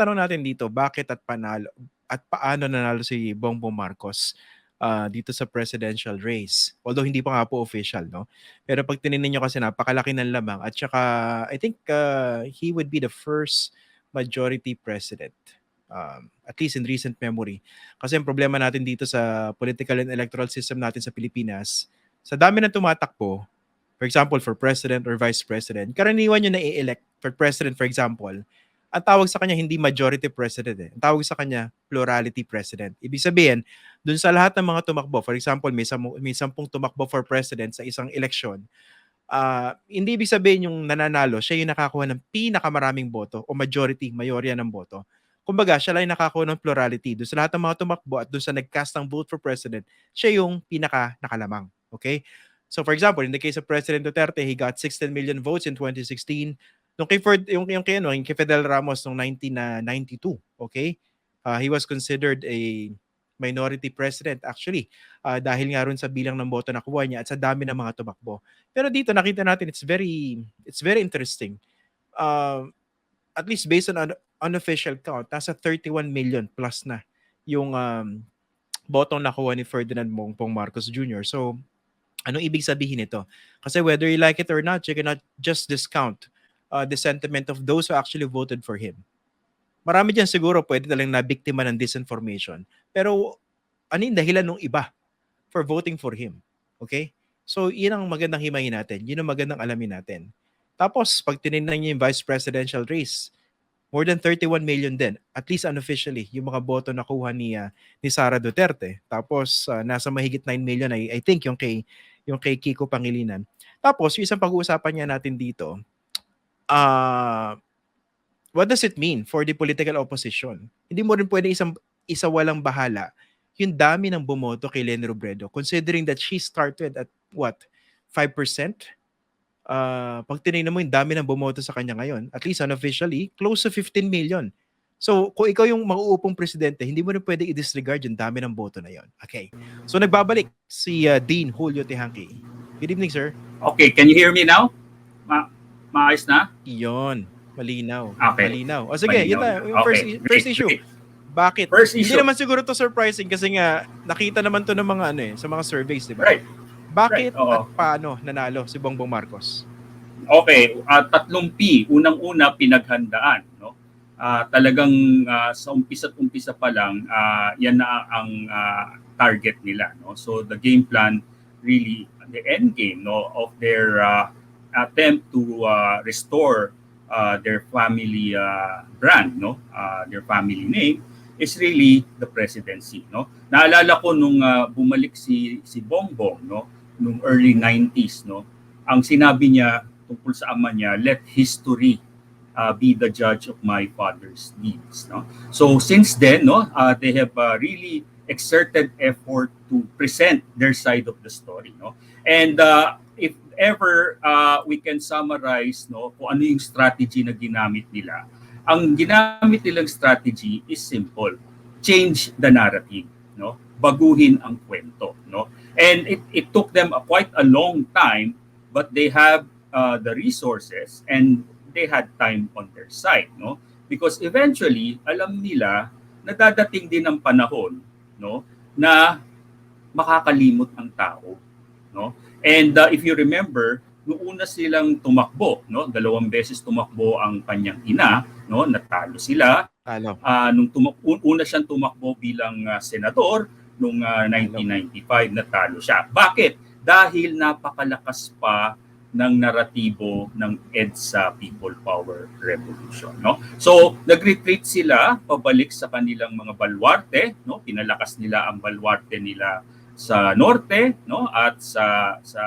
tanong natin dito, bakit at panalo at paano nanalo si Bongbong Marcos ah, dito sa presidential race? Although hindi pa nga po official, no? Pero pag tinignan niyo kasi napakalaki ng lamang at saka I think ah, he would be the first majority president. Um, at least in recent memory. Kasi ang problema natin dito sa political and electoral system natin sa Pilipinas, sa dami ng tumatakbo, for example, for president or vice president, karaniwan yung na-elect for president, for example, ang tawag sa kanya hindi majority president eh. Ang tawag sa kanya plurality president. Ibig sabihin, dun sa lahat ng mga tumakbo, for example, may, samu- may sampung tumakbo for president sa isang eleksyon, ah, hindi ibig sabihin yung nananalo, siya yung nakakuha ng pinakamaraming boto o majority, mayorya ng boto. Kumbaga, siya lang yung nakakuha ng plurality. Doon sa lahat ng mga tumakbo at doon sa nag-cast ng vote for president, siya yung pinaka nakalamang. Okay? So for example, in the case of President Duterte, he got 16 million votes in 2016. Nung kay Ferd, yung, yung, kay, ano, yung kay Fidel Ramos noong 1992, okay? Uh, he was considered a minority president actually uh, dahil nga rin sa bilang ng boto na kuha niya at sa dami ng mga tumakbo. Pero dito nakita natin it's very it's very interesting. Uh, at least based on un- unofficial count, nasa 31 million plus na yung um, botong nakuha ni Ferdinand Bongbong Marcos Jr. So, anong ibig sabihin nito? Kasi whether you like it or not, you cannot just discount uh, the sentiment of those who actually voted for him. Marami dyan siguro pwede talang nabiktima ng disinformation. Pero ano yung dahilan ng iba for voting for him? Okay? So, yun ang magandang himayin natin. Yun ang magandang alamin natin. Tapos, pag tinignan niyo yung vice presidential race, more than 31 million din, at least unofficially, yung mga boto na kuha ni, uh, ni Sara Duterte. Tapos, uh, nasa mahigit 9 million, I, I think, yung kay, yung kay Kiko Pangilinan. Tapos, yung isang pag-uusapan niya natin dito, uh, what does it mean for the political opposition? Hindi mo rin pwede isang isa walang bahala yung dami ng bumoto kay Leni Robredo considering that she started at what 5%? Uh, pag tinignan mo yung dami ng bumoto sa kanya ngayon, at least unofficially, close to 15 million. So, kung ikaw yung mauupong presidente, hindi mo rin pwede i-disregard yung dami ng boto na yon. Okay. So, nagbabalik si uh, Dean Julio Tehanki. Good evening, sir. Okay, can you hear me now? Ma maayos na? Iyon. Malinaw. Okay. Malinaw. O sige, yun na. Malinaw. Yung first, Okay, first great, issue. Bakit? First Hindi issue. naman siguro to surprising kasi nga nakita naman to ng mga ano eh, sa mga surveys, di ba? Right. Bakit right, oo. at paano nanalo si Bongbong Marcos? Okay, uh, tatlong P. Unang-una, pinaghandaan. No? Ah, talagang ah, sa umpisa at umpisa pa lang, ah, yan na ang ah, target nila. No? So the game plan really, the end game no, of their ah, attempt to ah, restore ah, their family ah, brand, no? Ah, their family name, is really the presidency. No? Naalala ko nung ah, bumalik si, si Bongbong, no? nung early 90s, no? ang sinabi niya tungkol sa ama niya, let history uh, be the judge of my father's deeds. No? So since then, no, uh, they have uh, really exerted effort to present their side of the story. No? And uh, if ever uh, we can summarize no, kung ano yung strategy na ginamit nila, ang ginamit nilang strategy is simple. Change the narrative. No? Baguhin ang kwento. No? And it, it took them a, quite a long time but they have uh, the resources and they had time on their side no because eventually alam nila na din ang panahon no na makakalimot ang tao no and uh, if you remember noong una silang tumakbo no dalawang beses tumakbo ang kanyang ina no natalo sila Talo. Ah, nung tumak- un- una siyang tumakbo bilang ah, senador nung ah, 1995 natalo siya. Bakit? Dahil napakalakas pa ng naratibo ng EDSA People Power Revolution, no? So, nag-retreat sila pabalik sa kanilang mga balwarte, no? Pinalakas nila ang balwarte nila sa norte, no? At sa sa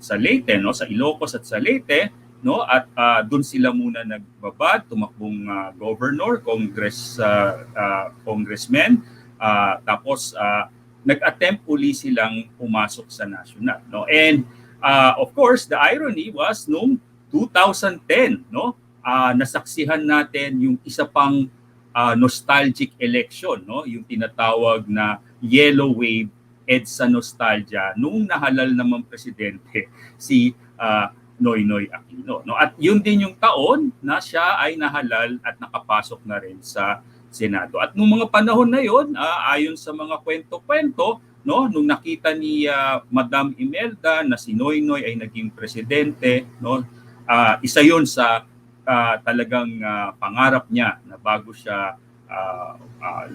sa Leyte, no? Sa Ilocos at sa Leyte, no? At ah, doon sila muna nagbabad, tumakbong ah, governor, congress ah, ah, congressman, ah, tapos ah, nag-attempt uli silang pumasok sa national, no? And ah, of course, the irony was nung 2010, no? Ah, nasaksihan natin yung isa pang ah, nostalgic election, no? Yung tinatawag na yellow wave EDSA nostalgia nung nahalal naman presidente si ah, Noynoy Aquino. No? At yun din yung taon na siya ay nahalal at nakapasok na rin sa Senado. At nung mga panahon na yon, ah, ayon sa mga kwento-kwento, no, nung nakita ni ah, Madam Imelda na si Noynoy ay naging presidente, no, ah, isa yon sa ah, talagang ah, pangarap niya na bago siya ah, ah,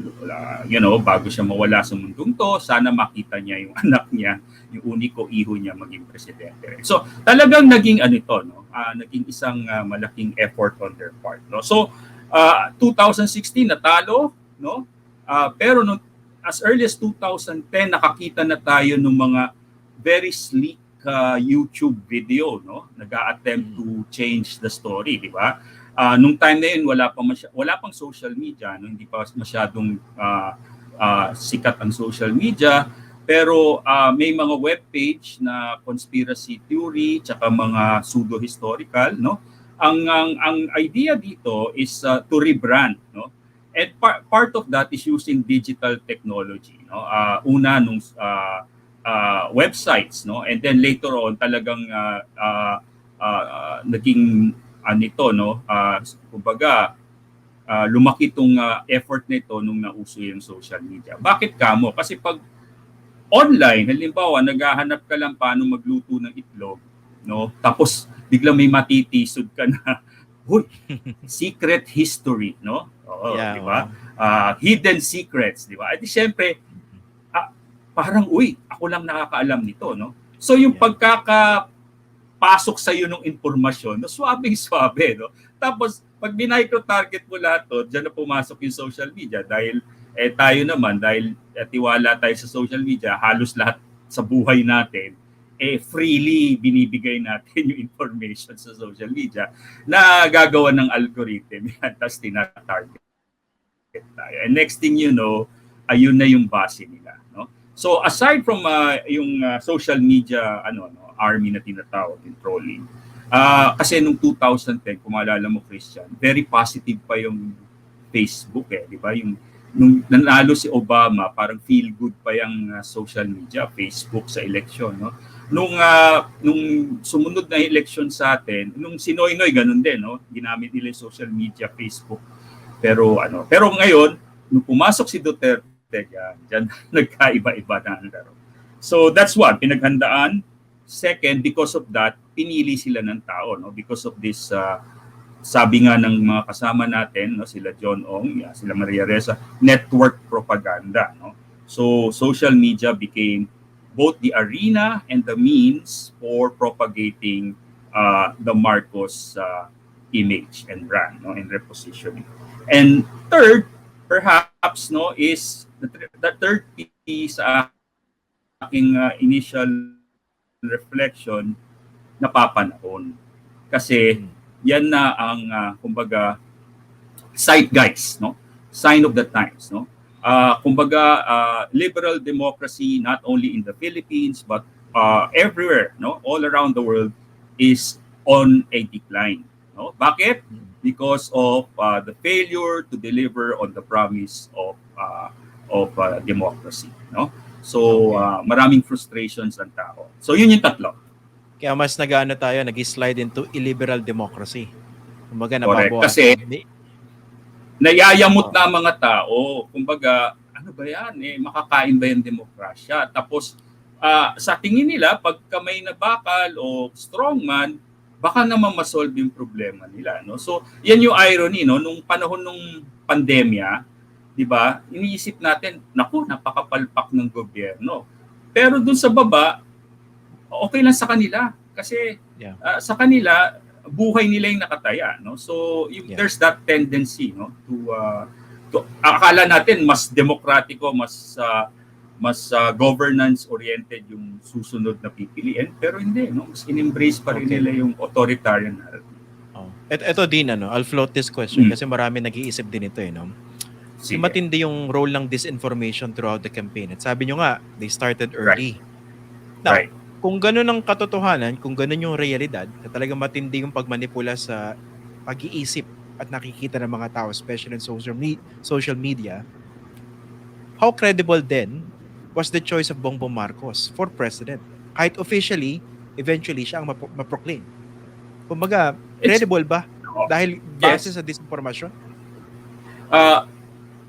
you know, bago siya mawala sa mundong to, sana makita niya yung anak niya, yung uniko iho niya maging presidente. So, talagang naging ano ito, no? Ah, naging isang ah, malaking effort on their part, no? So, ah, 2016 natalo, no? Ah, pero no, as early as 2010 nakakita na tayo ng mga very sleek ah, YouTube video, no? Nag-attempt to change the story, di ba? Ah, nung time na yun wala pa masya- wala pang social media, no? Hindi pa masyadong ah, ah, sikat ang social media. Pero ah, may mga webpage na conspiracy theory tsaka mga pseudo historical no ang ang, ang idea dito is uh, to rebrand no and par- part of that is using digital technology no Ah, una nung ah, ah, websites no and then later on talagang ah, ah, ah, naging anito no Ah, kumbaga ah, lumaki tong ah, effort nito nung nauso yung social media bakit kamo kasi pag online, halimbawa, naghahanap ka lang paano magluto ng itlog, no? Tapos biglang may matitisod ka na, huy, secret history, no? Oo, Yeah, di ba? Ah, hidden secrets, di ba? At syempre, ah, parang, uy, ako lang nakakaalam nito, no? So yung Yeah. pagkaka pasok sa iyo ng impormasyon, no, swabe-swabe, no? Tapos, pag binayko-target mo lahat to, dyan na pumasok yung social media dahil eh tayo naman, dahil eh, tiwala tayo sa social media, halos lahat sa buhay natin, eh freely binibigay natin yung information sa social media na gagawa ng algorithm yan, tapos tinatarget tayo. And next thing you know, ayun na yung base nila. No? So aside from uh, yung uh, social media ano, no, army na tinatawag, yung trolling, ah kasi nung 2010, kung maalala mo Christian, very positive pa yung Facebook eh, di ba? Yung nung nanalo si Obama, parang feel good pa yung uh, social media, Facebook sa election, no? Nung uh, nung sumunod na election sa atin, nung si Noynoy ganun din, no? Ginamit nila yung social media, Facebook. Pero ano, pero ngayon, nung pumasok si Duterte, yan, dyan nagkaiba-iba na ang laro. So that's one, pinaghandaan. Second, because of that, pinili sila ng tao, no? Because of this uh, sabi nga ng mga kasama natin, no, sila John Ong, yeah, sila Maria Reza, network propaganda. No? So social media became both the arena and the means for propagating uh, the Marcos uh, image and brand no, and repositioning. And third, perhaps, no, is the, th- the third piece sa aking uh, initial reflection, napapanahon. Kasi yan na ang uh, kumbaga zeitgeist no? Sign of the times no? Uh, kumbaga uh, liberal democracy not only in the Philippines but uh, everywhere no? All around the world is on a decline no? Bakit? Because of uh, the failure to deliver on the promise of uh, of uh, democracy no so uh, maraming frustrations ang tao so yun yung tatlo Kaya mas nag-ano tayo, nag-slide into illiberal democracy. Kumbaga Correct. nababawasan. Kasi- Hindi- nayayamot na ang mga tao. Kumbaga, ano ba yan? Eh, makakain ba yung demokrasya? Tapos, ah, sa tingin nila, pagka may nabakal o strongman, baka naman masolve yung problema nila. No? So, yan yung irony. No? Nung panahon ng pandemya, di ba, iniisip natin, naku, napakapalpak ng gobyerno. Pero dun sa baba, okay lang sa kanila. Kasi Yeah. ah, sa kanila, buhay nila yung nakataya no so yung, Yeah. there's that tendency no to uh, to akala natin mas demokratiko mas ah, mas ah, governance oriented yung susunod na pipiliin pero hindi no mas in-embrace pa rin Okay. nila yung authoritarian narrative Oh. Et, eto din, ano, I'll float this question Mm. kasi marami nag-iisip din ito, eh, no? Sige. Matindi yung role ng disinformation throughout the campaign. At sabi nyo nga, they started early. Now, Right. kung ganun ang katotohanan, kung ganun yung realidad, na talagang matindi yung pagmanipula sa pag-iisip at nakikita ng mga tao, especially in social, me- social media, how credible then was the choice of Bongbong Marcos for president? Kahit officially, eventually siya ang mapro- maproclaim. Kumbaga, credible ba? Oo. Dahil base sa disinformation? uh,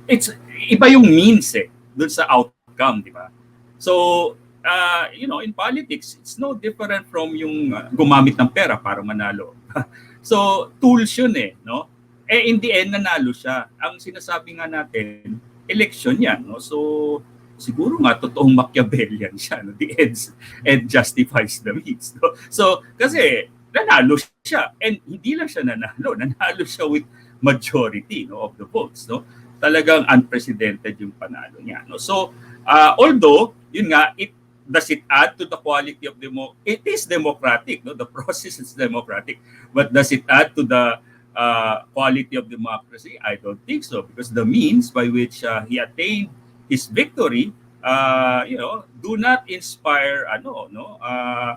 it's iba yung means eh dun sa outcome, di ba? So, uh, you know, in politics, it's no different from yung uh, gumamit ng pera para manalo. so, tools yun eh, no? Eh, in the end, nanalo siya. Ang sinasabi nga natin, election yan, no? So, siguro nga, totoong Machiavellian siya, no? The ends, end justifies the means, no? So, kasi, nanalo siya. And hindi lang siya nanalo, nanalo siya with majority no, of the votes. No? Talagang unprecedented yung panalo niya. No? So, uh, although, yun nga, it does it add to the quality of demo? It is democratic no? The process is democratic. But does it add to the uh, quality of democracy? I don't think so because the means by which uh, he attained his victory uh, you know do not inspire ano no? Uh,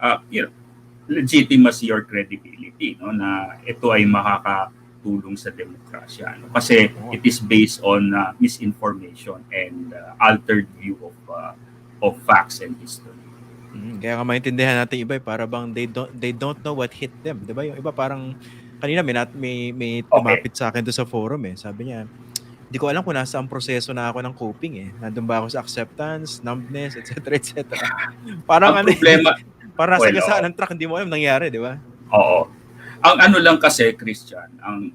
uh, you know legitimacy or credibility no? Na ito ay makakatulong sa demokrasya no? kasi it is based on uh, misinformation and uh, altered view of uh, of facts and history Mm, kaya nga maintindihan natin iba eh, para bang they don't they don't know what hit them, 'di ba? Yung iba parang kanina may nat, may, may tumapit sa akin doon sa forum eh. Sabi niya, hindi ko alam kung nasa ang proseso na ako ng coping eh. Nandun ba ako sa acceptance, numbness, etc. etc. Parang ang ano, problema parang sa well, gasaan ng truck, hindi mo alam nangyari, di ba? Oo. Ang ano lang kasi, Christian, ang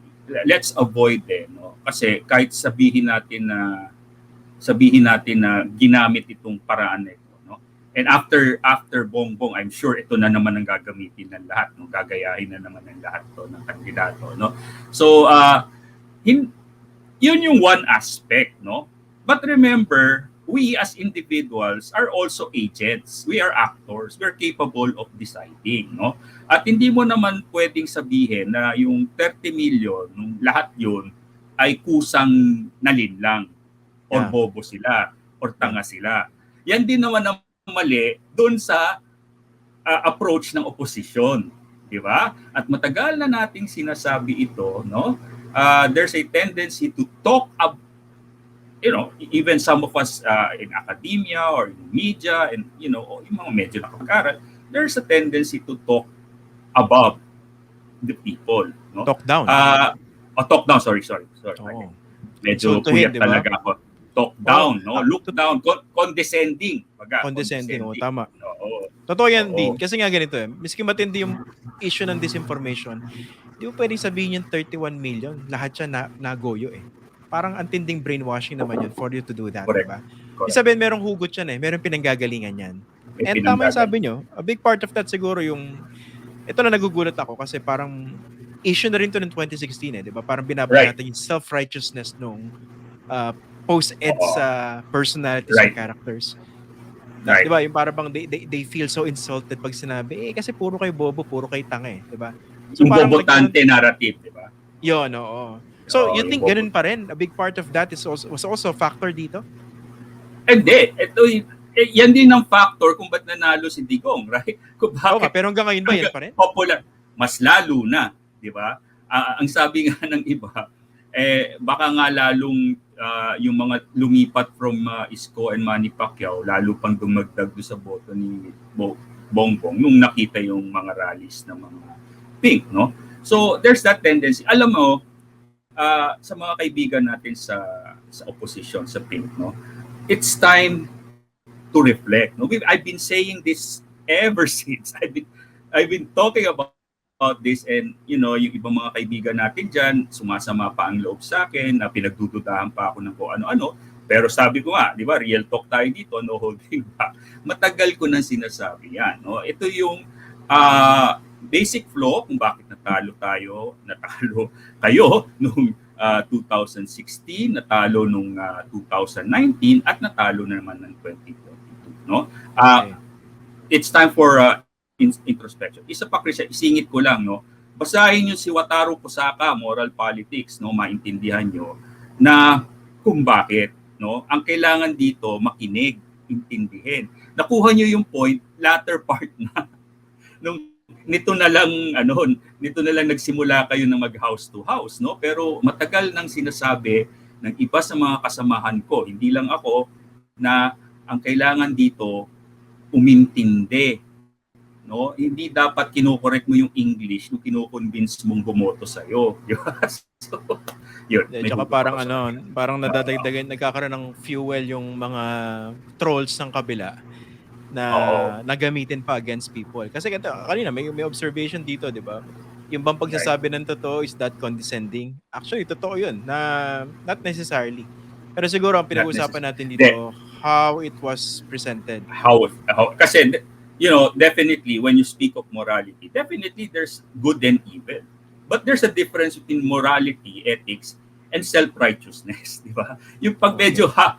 let's avoid eh, no? Kasi kahit sabihin natin na sabihin natin na ginamit itong paraan na ito, no? And after after bongbong, I'm sure ito na naman ang gagamitin ng lahat, no? Gagayahin na naman ng lahat to ng kandidato, no? So, uh, hin- yun yung one aspect, no? But remember, we as individuals are also agents. We are actors. We're capable of deciding, no? At hindi mo naman pwedeng sabihin na yung 30 million, nung lahat yun, ay kusang nalinlang or Yeah. bobo sila or tanga sila. Yan din naman ang mali doon sa uh, approach ng opposition, di ba? At matagal na nating sinasabi ito, no? Uh, there's a tendency to talk ab you know, even some of us uh, in academia or in media and you know, yung mga medyo nakakaral, there's a tendency to talk above the people, no? Talk down. Ah, oh, talk down, sorry, sorry, sorry. Oo. Medyo puyat di ba? talaga ako. Talk down, no? ah, Look down, con- condescending. Baga, Condescending, oh, tama. Oo. Totoo yan Oo. din. Kasi nga ganito eh. Miski matindi yung issue ng disinformation, di mo pwedeng sabihin yung 31 million, lahat siya na, nagoyo eh. Parang antinding brainwashing naman yun for you to do that, Correct. diba? Correct. Ibig sabihin, merong hugot yan eh. Merong pinanggagalingan yan. May And tama yung sabi nyo, a big part of that siguro yung, ito na nagugulat ako kasi parang issue na rin to ng 2016 eh, di ba? Parang binabalik Right. natin yung self-righteousness nung uh, post-ed Oo. sa personalities Right. and characters. Right. Di ba? Yung parang bang they, they, they feel so insulted pag sinabi, eh kasi puro kay bobo, puro kay tanga eh. Di ba? Yung parang bobotante narrative, di ba? Yun, oo. So, you think ganun pa rin? A big part of that is also, was also a factor dito? Hindi. Ito, y- eh, yan din ang factor kung ba't nanalo si Digong, right? Kung bakit pero hanggang ngayon ba yan pa rin? popular. Mas lalo na, di ba? Ah, ang sabi nga ng iba, eh, baka nga lalong ah, yung mga lumipat from ah, Isko and Manny Pacquiao, lalo pang dumagdag sa boto ni Bo- Bongbong nung nakita yung mga rallies ng mga pink, no? So, there's that tendency. Alam mo, ah, sa mga kaibigan natin sa sa opposition, sa pink, no? It's time to reflect. No, We've, I've been saying this ever since. I've been I've been talking about about this and you know yung ibang mga kaibigan natin diyan sumasama pa ang loob sa akin na pinagdududahan pa ako ng kung ano-ano pero sabi ko nga di ba real talk tayo dito no holding back matagal ko nang sinasabi yan no ito yung ah, basic flaw kung bakit natalo tayo natalo kayo nung ah, 2016 natalo nung ah, 2019 at natalo na naman ng 2022 no Ah, Okay. it's time for uh, in- introspection. Isa pa, Chris, isingit ko lang, no? Basahin nyo si Wataru Kusaka, Moral Politics, no? Maintindihan nyo na kung bakit, no? Ang kailangan dito, makinig, intindihin. Nakuha nyo yung point, latter part na. Nung nito na lang ano nito na lang nagsimula kayo na mag house to house no pero matagal nang sinasabi ng iba sa mga kasamahan ko hindi lang ako na ang kailangan dito umintindi no? Hindi dapat kinokorek mo yung English nung kino-convince mong bumoto sa iyo. so, yun. May tsaka parang ano, parang nadadagdagan, nagkakaroon ng fuel yung mga trolls ng kabila na Oo. nagamitin pa against people. Kasi ganito, kanina may, may observation dito, di ba? Yung bang pagsasabi ng totoo is that condescending? Actually, totoo yun, na not necessarily. Pero siguro ang pinag-uusapan natin dito, how it was presented. how, how kasi you know definitely when you speak of morality definitely there's good and evil but there's a difference between morality ethics and self-righteousness di ba yung pag medyo ha,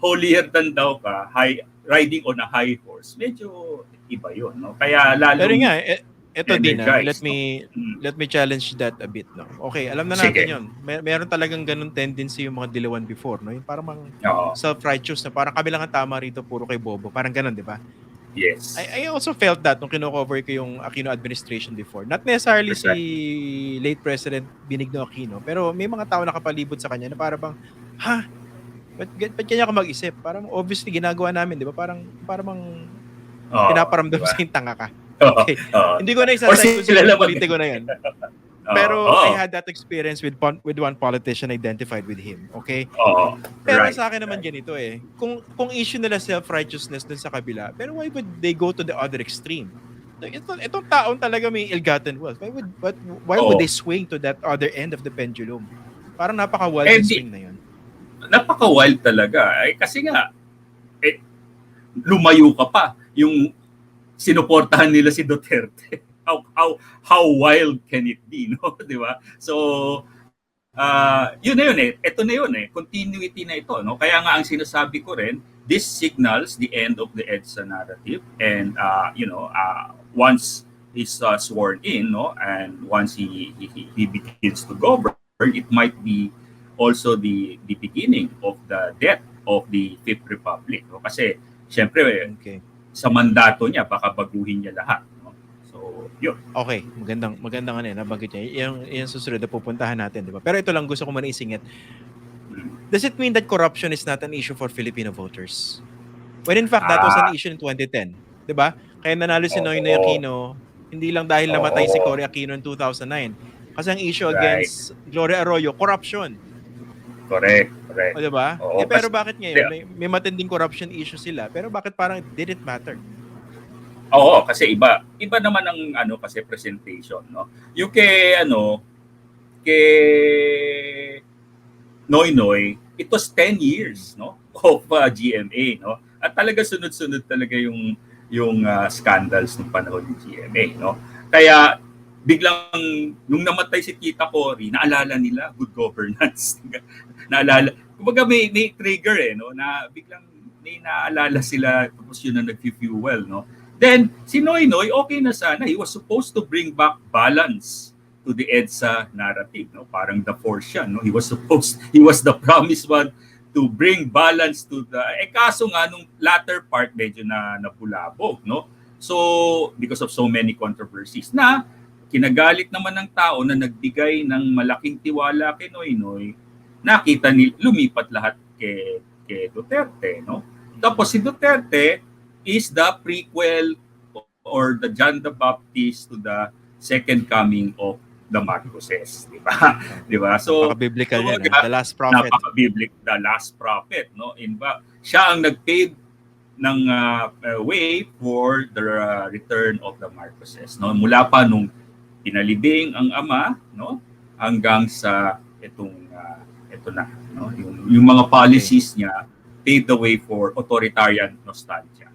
holier than thou ka high riding on a high horse medyo iba yun no kaya lalo Pero nga, eh, eto din, ah, energized, let me Mm, let me challenge that a bit, no? Okay, alam na Sige. natin yun. May, meron talagang ganun tendency yung mga dilawan before, no? Yung parang mga oo, self-righteous na parang kami lang ang tama rito, puro kay Bobo. Parang ganun, di ba? yes I, I also felt that nung kino-cover ko yung Aquino administration before. Not necessarily si late President Benigno Aquino, pero may mga tao nakapalibot sa kanya na parang bang, ha? Ba't, ba't kanya ka mag-isip? Parang obviously ginagawa namin, di ba? Parang, parang Oo, pinaparamdam diba? sa yung tanga ka. Okay. oo. Hindi ko na isasay kung sila politiko na yan. Pero oo, I had that experience with with one politician identified with him. Okay? oo, Pero right, sa akin naman ganito eh. Kung kung issue nila self-righteousness dun sa kabila, pero why would they go to the other extreme? Ito, itong taon talaga may ill-gotten wealth. Why would but why would Oo. they swing to that other end of the pendulum? Parang napaka-wild Eh, swing na yun. Napaka-wild talaga. Eh, kasi nga, eh, lumayo ka pa. Yung sinuportahan nila si Duterte. How, how, how wild can it be, no? Di ba? So, ah yun na yun eh. Ito na yun eh. Continuity na ito, no? Kaya nga ang sinasabi ko rin, this signals the end of the EDSA narrative. And, uh, you know, uh, once he's uh, sworn in, no? And once he, he, he begins to govern, it might be also the the beginning of the death of the Fifth Republic. No? Kasi, syempre, Okay. sa mandato niya, baka baguhin niya lahat. No? So, yun. Okay, magandang magandang ano, eh, nabanggit niya. Yung yung susunod na pupuntahan natin, di ba? Pero ito lang gusto ko man isingit. Does it mean that corruption is not an issue for Filipino voters? When in fact, that was an Ah. issue in 2010. Di ba? Kaya nanalo si. Noynoy Aquino, hindi lang dahil namatay si. Cory Aquino in 2009. Kasi ang issue Right. against Gloria Arroyo, corruption. Correct, correct. O, di ba? Oo, eh, pero kasi- bakit ngayon? May, may matinding corruption issue sila. Pero bakit parang it didn't matter? Oo, kasi iba. Iba naman ang ano kasi presentation, no? Yung kay ano kay Noy Noy, it was 10 years, no? Of uh, GMA, no? At talaga sunod-sunod talaga yung yung uh, scandals ng panahon ng GMA, no? Kaya biglang nung namatay si Tita Cory, naalala nila good governance. naalala, kumbaga may, may trigger eh, no? Na biglang may naalala sila tapos yun ang nag-fuel, no? Then, si Noy Noy, okay na sana. He was supposed to bring back balance to the EDSA narrative. No? Parang the force siya. No? He was supposed, he was the promised one to bring balance to the... Eh kaso nga, nung latter part, medyo na napulabog. No? So, because of so many controversies na kinagalit naman ng tao na nagbigay ng malaking tiwala kay Noy Noy, nakita ni lumipat lahat kay, kay Duterte. No? Tapos si Duterte, is the prequel or the John the Baptist to the second coming of the Marcoses, di ba? di ba? So, Napaka-biblical yan. kumbaga, ah. The last prophet. napaka-biblic, the last prophet, no? In ba, siya ang nag-pave ng uh, way for the uh, return of the Marcoses, no? Mula pa nung pinalibing ang ama, no? Hanggang sa itong uh, ito na, no? Yung, yung mga policies niya paved the way for authoritarian nostalgia.